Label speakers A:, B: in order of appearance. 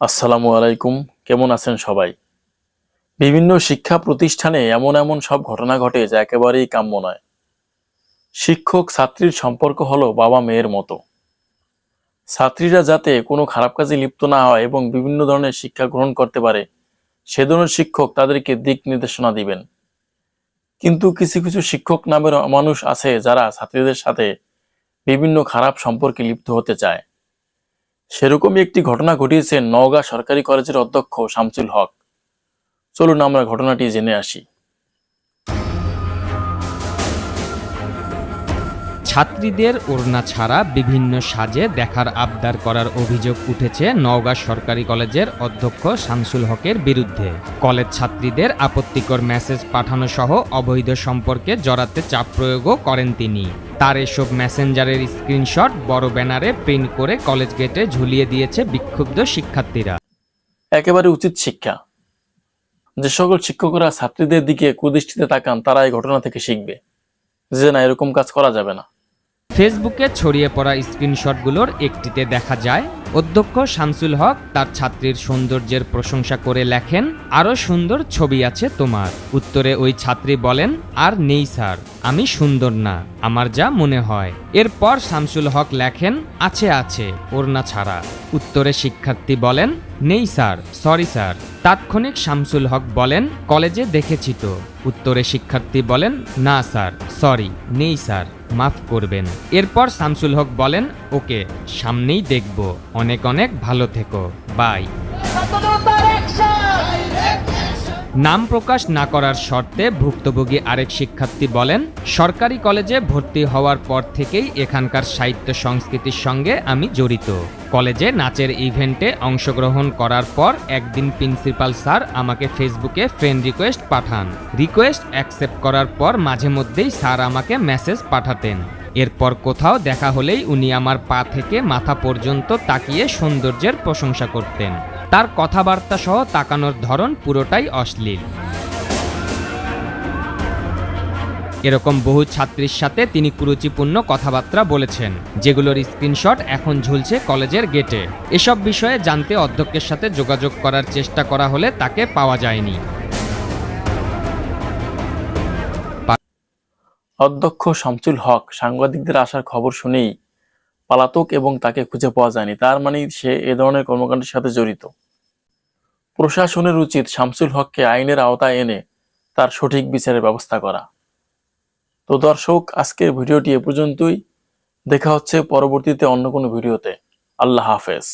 A: আসসালামু আলাইকুম। কেমন আছেন সবাই? বিভিন্ন শিক্ষা প্রতিষ্ঠানে এমন এমন সব ঘটনা ঘটে যা একেবারেই কাম্য নয়। শিক্ষক ছাত্রীর সম্পর্ক হলো বাবা মেয়ের মতো। ছাত্রীরা যাতে কোনো খারাপ কাজে লিপ্ত না হয় এবং বিভিন্ন ধরনের শিক্ষা গ্রহণ করতে পারে, সে ধরনের শিক্ষক তাদেরকে দিক নির্দেশনা দিবেন। কিন্তু কিছু কিছু শিক্ষক নামের মানুষ আছে যারা ছাত্রীদের সাথে বিভিন্ন খারাপ সম্পর্কে লিপ্ত হতে চায়। সেরকমই একটি ঘটনা ঘটিয়েছে নওগাঁ সরকারি কলেজের অধ্যক্ষ শামসুল হক। চলুন আমরা ঘটনাটি জেনে আসি।
B: ছাত্রীদের ওড়না ছাড়া বিভিন্ন সাজে দেখার আবদার করার অভিযোগ উঠেছে নওগাঁ সরকারি কলেজের অধ্যক্ষ শামসুল হকের বিরুদ্ধে। কলেজ ছাত্রীদের আপত্তিকর মেসেজ পাঠানো সহ অবৈধ সম্পর্কে জড়াতে চাপ প্রয়োগও করেন তিনি। তার এসব মেসেঞ্জারের স্ক্রিনশট বড় ব্যানারে প্রিন্ট করে কলেজ গেটে ঝুলিয়ে দিয়েছে বিক্ষুব্ধ শিক্ষার্থীরা।
A: একেবারে উচিত শিক্ষা। যে সকল শিক্ষকরা ছাত্রীদের দিকে কুদৃষ্টিতে তাকান, তারা এই ঘটনা থেকে শিখবে। যে না, এরকম কাজ করা যাবে না।
B: ফেসবুকে ছড়িয়ে পড়া স্ক্রিনশটগুলোর একটিতে দেখা যায়, অধ্যক্ষ শামসুল হক তার ছাত্রীর সৌন্দর্যের প্রশংসা করে লেখেন আরও সুন্দর ছবি আছে তোমার। উত্তরে ওই ছাত্রী বলেন, আর নেই, স্যার। আমি সুন্দর না, আমার যা মনে হয়। এরপর শামসুল হক লেখেন, আছে আছে, ওড়না ছাড়া। উত্তরে শিক্ষার্থী বলেন, নেই, স্যার, সরি, স্যার। তাৎক্ষণিক শামসুল হক বলেন, কলেজে দেখেছি তো। উত্তরে শিক্ষার্থী বলেন, না, স্যার, সরি, নেই, স্যার, মাফ করবেন। এরপর শামসুল হক বলেন, ওকে, সামনেই দেখব। অনেক অনেক ভালো থেকো। বাই। নাম প্রকাশ না করার শর্তে ভুক্তভোগী আরেক শিক্ষার্থী বলেন, সরকারি কলেজে ভর্তি হওয়ার পর থেকেই এখানকার সাহিত্য সংস্কৃতির সঙ্গে আমি জড়িত। কলেজে নাচের ইভেন্টে অংশগ্রহণ করার পর একদিন প্রিন্সিপাল স্যার আমাকে ফেসবুকে ফ্রেন্ড রিকোয়েস্ট পাঠান। রিকোয়েস্ট অ্যাকসেপ্ট করার পর মাঝে মধ্যেই স্যার আমাকে মেসেজ পাঠাতেন। এরপর কোথাও দেখা হলেই উনি আমার পা থেকে মাথা পর্যন্ত তাকিয়ে সৌন্দর্যের প্রশংসা করতেন। তার কথাবার্তা সহ তাকানোর ধরন পুরোটাই অশ্লীল। এরকম বহু ছাত্রীর সাথে তিনি কুরুচিপূর্ণ কথাবার্তা বলেছেন, যেগুলোর স্ক্রিনশট এখন ঝুলছে কলেজের গেটে। এসব বিষয়ে জানতে অধ্যক্ষের সাথে যোগাযোগ করার চেষ্টা করা হলে তাকে পাওয়া যায়নি।
A: অধ্যক্ষ শামসুল হক সাংবাদিকদের আসার খবর শুনেই পালাতক এবং তাকে খুঁজে পাওয়া যায়নি। তার মানে সে এ ধরনের কর্মকাণ্ডের সাথে জড়িত। প্রশাসনের উচিত শামসুল হককে আইনের আওতায় এনে তার সঠিক বিচারের ব্যবস্থা করা। তো দর্শক, আজকের ভিডিওটি এ পর্যন্তই। দেখা হচ্ছে পরবর্তীতে অন্য কোনো ভিডিওতে। আল্লাহ হাফেজ।